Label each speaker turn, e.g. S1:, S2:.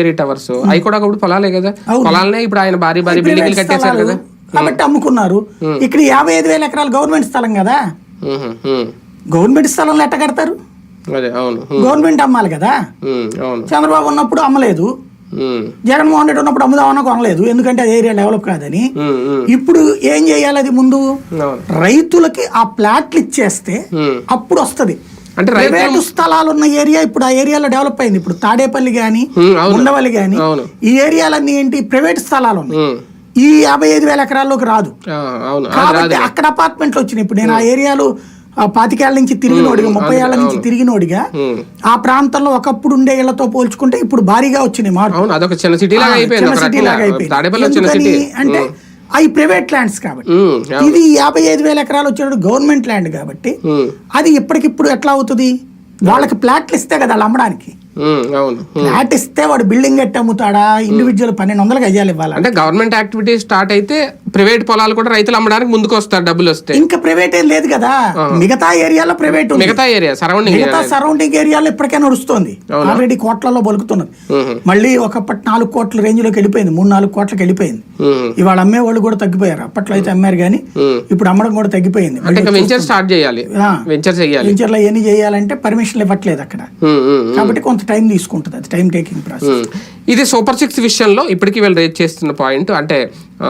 S1: ఏరి towers అవి కూడా ఒకప్పుడు పొలాలే కదా. పొలాలనే ఇప్పుడు ఆయన భారీ భారీ బిల్డింగ్లు కట్టేశారు కదా.
S2: కాబట్టి అమ్ముకున్నారు. ఇక్కడ యాభై ఐదు వేల ఎకరాలు గవర్నమెంట్ స్థలం కదా. గవర్నమెంట్ స్థలంలో ఎట్ట కడతారు? గవర్నమెంట్ అమ్మాలి కదా. చంద్రబాబు ఉన్నప్పుడు అమ్మలేదు. జగన్మోహన్ రెడ్డి ఉన్నప్పుడు అమ్ముదామన్నా కొనలేదు. ఎందుకంటే అది ఏరియా డెవలప్ కాదని. ఇప్పుడు ఏం చేయాలి అది ముందు? రైతులకి ఆ ప్లాట్లు ఇచ్చేస్తే. అప్పుడు వస్తది.
S1: అంటే
S2: ప్రైవేటు స్థలాలు ఉన్న ఏరియా ఇప్పుడు ఆ ఏరియాలో డెవలప్ అయింది. ఇప్పుడు తాడేపల్లి
S1: అవును.
S2: ఉండవల్లి గాని ఈ ఏరియాలన్నీ ఏంటి? ప్రైవేట్ స్థలాలు ఉన్నాయి. ఈ యాభై ఐదు వేల ఎకరాల్లోకి రాదు. కాబట్టి అక్కడ అపార్ట్మెంట్లు వచ్చినాయి. ఇప్పుడు నేను ఆ ఏరియాలో పాతికేళ్ళ నుంచి తిరిగినోడిగా ముప్పై ఏళ్ళ నుంచి తిరిగినోడిగా. ఆ ప్రాంతంలో ఒకప్పుడు ఉండే ఇళ్ళతో పోల్చుకుంటే ఇప్పుడు భారీగా వచ్చినాయి మార్పు
S1: అదొక చిన్న సిటీ లాగా అయిపోయింది
S2: అంటే అవి ప్రైవేట్ ల్యాండ్స్ కాబట్టి. ఇది యాభై ఐదు వేల ఎకరాలు వచ్చేటప్పుడు గవర్నమెంట్ ల్యాండ్ కాబట్టి అది ఇప్పటికిప్పుడు ఎట్లా అవుతుంది వాళ్ళకి ప్లాట్లు ఇస్తే కదా వాళ్ళు అమ్మడానికి. ఫ్లాట్ ఇస్తే వాడు బిల్డింగ్ ఎట్టి అమ్ముతాడా? ఇండివిజువల్ పన్నెండు వందలు గజాలు ఇవ్వాలి
S1: అంటే గవర్నమెంట్ యాక్టివిటీ స్టార్ట్ అయితే ప్రైవేట్ పొలాలు కూడా రైతులు అమ్మడానికి ముందుకు వస్తారు డబ్బులు వస్తే.
S2: ఇంకా ప్రైవేట్ ఏం లేదు కదా? మిగతా ఏరియాలో ప్రైవేట్
S1: మిగతా ఏరియా సరౌండింగ్
S2: మిగతా సరౌండింగ్ ఏరియాలో ఇప్పటికే నడుస్తుంది. ఆల్రెడీ కోట్లలో బలుకుతున్నది. మళ్ళీ ఒకప్పటి నాలుగు కోట్ల రేంజ్లోకి వెళ్ళిపోయింది. మూడు నాలుగు కోట్లకి వెళ్ళిపోయింది. ఇవాళ అమ్మే వాళ్ళు కూడా తగ్గిపోయారు. అప్పట్లో అయితే అమ్మారు కానీ ఇప్పుడు అమ్మడం కూడా తగ్గిపోయింది.
S1: వెంచర్ స్టార్ట్ చేయాలి. వెంచర్ చేయాలి.
S2: వెంచర్లో ఎన్ని చేయాలంటే పర్మిషన్లు ఇవ్వట్లేదు అక్కడ. కాబట్టి కొంత టైం తీసుకుంటుంది అది టైం టేకింగ్ ప్రాసెస్.
S1: ఇది సూపర్ సిక్స్ విషయంలో ఇప్పటికీ వీళ్ళు రేట్ చేస్తున్న పాయింట్ అంటే ఆ,